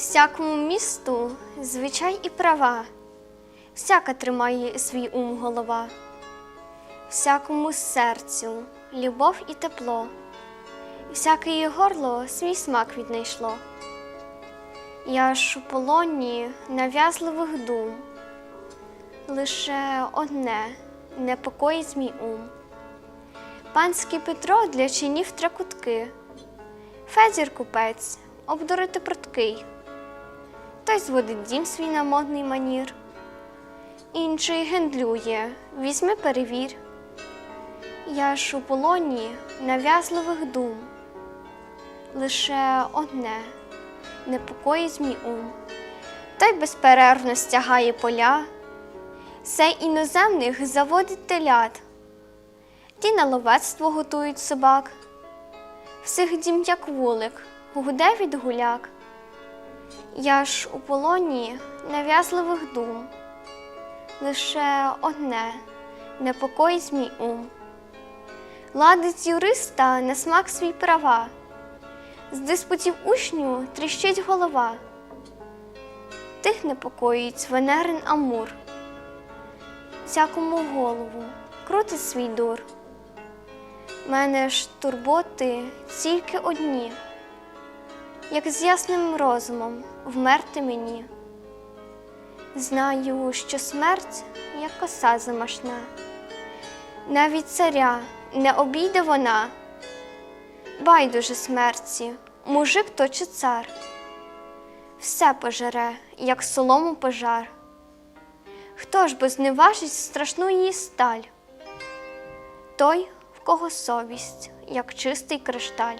Всякому місту звичай і права, всяка тримає свій ум голова, всякому серцю любов і тепло, всяке її горло свій смак віднайшло. Я ж у полоні нав'язливих дум, лише одне непокоїть мій ум. Панський Петро для чинів тракутки, Федір купець обдурити пруткий. Той зводить дім свій на модний манір, інший гендлює, візьми перевір. Я ж у полоні нав'язливих дум, лише одне. Непокоїть мій ум. Той безперервно стягає поля, сей іноземних заводить телят, ті на ловецтво готують собак, всіх дім як вулик, гуде від гуляк. Я ж у полоні нав'язливих дум, лише одне непокоїть мій ум. Ладить юриста на смак свій права, з диспутів учню тріщить голова. Тих непокоїть Венерин Амур, всякому голову крутить свій дур. Мене ж турботи тільки одні як з ясним розумом вмерти мені. Знаю, що смерть як коса замашна, навіть царя не обійде вона. Байдуже смерті, мужик то чи цар, все пожере, як солому пожар. Хто ж бо зневажить страшну її сталь? Той, в кого совість, як чистий кришталь.